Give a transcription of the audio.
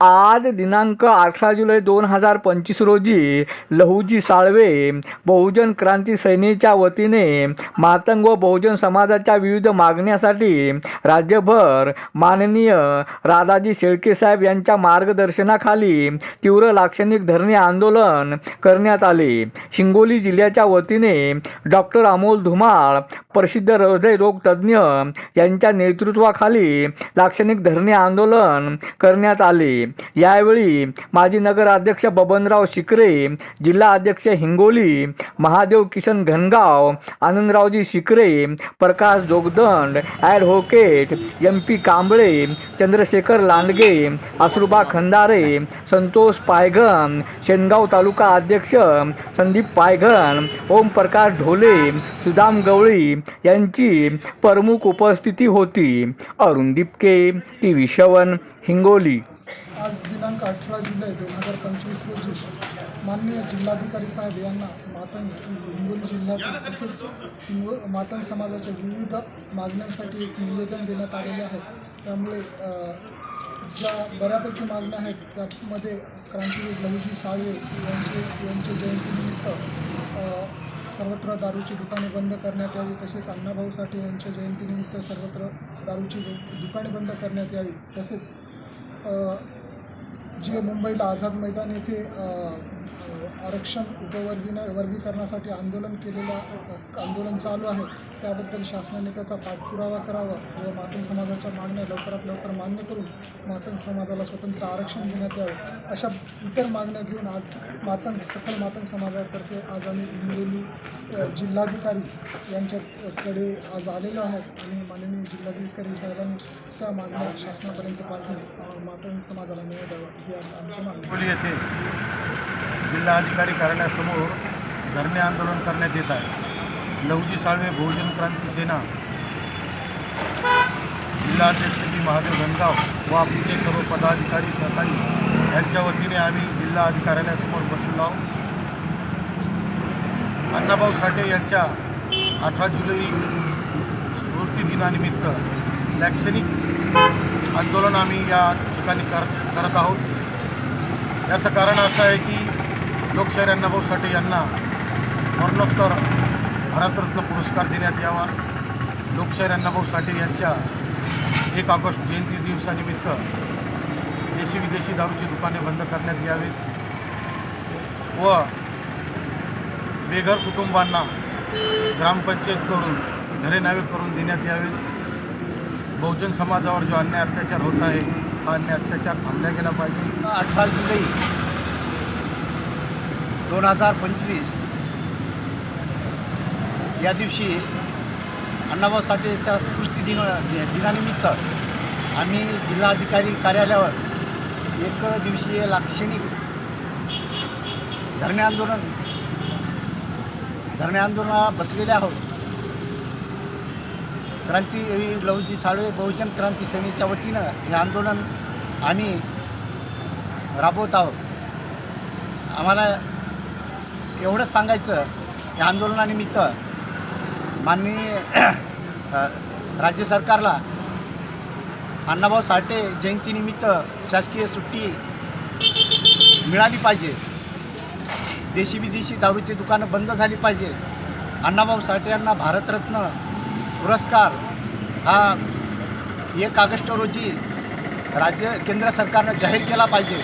आज दिनांक अठरा जुलै दोन हजार पंचवीस रोजी लहूजी साळवे बहुजन क्रांती सेनेच्या वतीने मातंग व बहुजन समाजाच्या विविध मागण्यासाठी राज्यभर माननीय राधाजी शेळके साहेब यांच्या मार्गदर्शनाखाली तीव्र लाक्षणिक धरणे आंदोलन करण्यात आले. हिंगोली जिल्ह्याच्या वतीने डॉक्टर अमोल धुमाळ प्रसिद्ध हृदयरोग तज्ज्ञ यांच्या नेतृत्वाखाली लाक्षणिक धरणे आंदोलन करण्यात आले. यावेळी माजी नगराध्यक्ष बबनराव शिकरे जिल्हा अध्यक्ष Hingoli Mahadev Kishan घनगाव Anandraoji Shikare Prakash Jogdand advocate M P Kamble Chandrashekhar Landge Ashruba Khandare Santosh Payghan Sengaon तालुका अध्यक्ष संदीप पायघन ओमप्रकाश ढोले सुदाम गवळी यांची प्रमुख उपस्थिती होती. अरुण दिपके टी व्ही शवन हिंगोली. आज दिनांक अठरा जुलै दोन हजार पंचवीस रोजी माननीय जिल्हाधिकारी साहेब यांना मातंग हिंगोली जिल्ह्यातील तसेच हिंगो मातंग समाजाच्या विविध मागण्यांसाठी एक निवेदन देण्यात आलेले आहे. त्यामुळे ज्या बऱ्यापैकी मागण्या आहेत त्यामध्ये क्रांतीवीर लहुजी साळवे यांचे यांच्या जयंतीनिमित्त सर्वत्र दारूची दुकाने बंद करण्यात यावी तसेच अण्णाभाऊ साठे यांच्या जयंतीनिमित्त सर्वत्र दारूची दुकाने बंद करण्यात यावी तसेच जे मुंबईला आझाद मैदान येथे आरक्षण उपवर्गीन वर्गीकरणासाठी आंदोलन केलेलं आंदोलन चालू आहे. त्याबद्दल शासनाने त्याचा पाठपुरावा करावा व मातंग समाजाच्या मागण्या लवकरात लवकर मान्य करून मातंग समाजाला स्वतंत्र आरक्षण देण्यात यावं. अशा इतर मागण्या घेऊन आज मातंग सकल मातंग समाजातर्फे आज आम्ही हिंगोली जिल्हाधिकारी यांच्याकडे आज आलेलो आहोत आणि माननीय जिल्हाधिकारी साहेबांनी त्या मागण्या शासनापर्यंत पाठवून मातंग समाजाला मिळत द्यावा ही आज आमची मागणी जिल्हाधिकारी कार्यालयासमोर धरणे आंदोलन करण्यात येत आहे. लवजी साळवे बहुजन क्रांती सेना जिल्हाध्यक्ष श्री महादेव धनगाव व आमचे सर्व पदाधिकारी सहकारी यांच्या वतीने आम्ही जिल्हा कार्यालयासमोर बसून आहोत अण्णाभाऊ साठे यांच्या अठरा जुलै स्मृतिदिनानिमित्त लॅक्सनिक आंदोलन आम्ही या ठिकाणी कर करत आहोत. याचं कारण असं आहे की लोकशाहीर अण्णाभाऊ साठे यांना मरणोत्तर भारतरत्न पुरस्कार देण्यात यावा. लोकशाहीर अण्णाभाऊ साठे यांच्या एक ऑगस्ट जयंती दिवसानिमित्त देशी विदेशी दारूची दुकाने बंद करण्यात यावीत व बेघर कुटुंबांना ग्रामपंचायतकडून घरे नावे करून देण्यात यावेत. बहुजन समाजावर जो अन्याय अत्याचार होत आहे हा अन्याय अत्याचार थांबला गेला पाहिजे. अठरा जुलै दोन हजार पंचवीस. या दिवशी अण्णाभाऊ साठेच्या स्मृती दिन दिनानिमित्त आम्ही जिल्हाधिकारी कार्यालयावर एक दिवसीय लाक्षणिक धरणे आंदोलन धरणे आंदोलनाला बसलेले आहोत. क्रांतीवीर लवजी साळवे बहुजन क्रांती सेनेच्या वतीनं हे आंदोलन आम्ही राबवत आहोत. आम्हाला एवढंच सांगायचं या आंदोलनानिमित्त माननीय राज्य सरकारला अण्णाभाऊ साठे जयंतीनिमित्त शासकीय सुट्टी मिळाली पाहिजे. देशी विदेशी दारूची दुकानं बंद झाली पाहिजे. अण्णाभाऊ साठे यांना भारतरत्न पुरस्कार हा एक ऑगस्ट रोजी राज्य केंद्र सरकारनं जाहीर केला पाहिजे.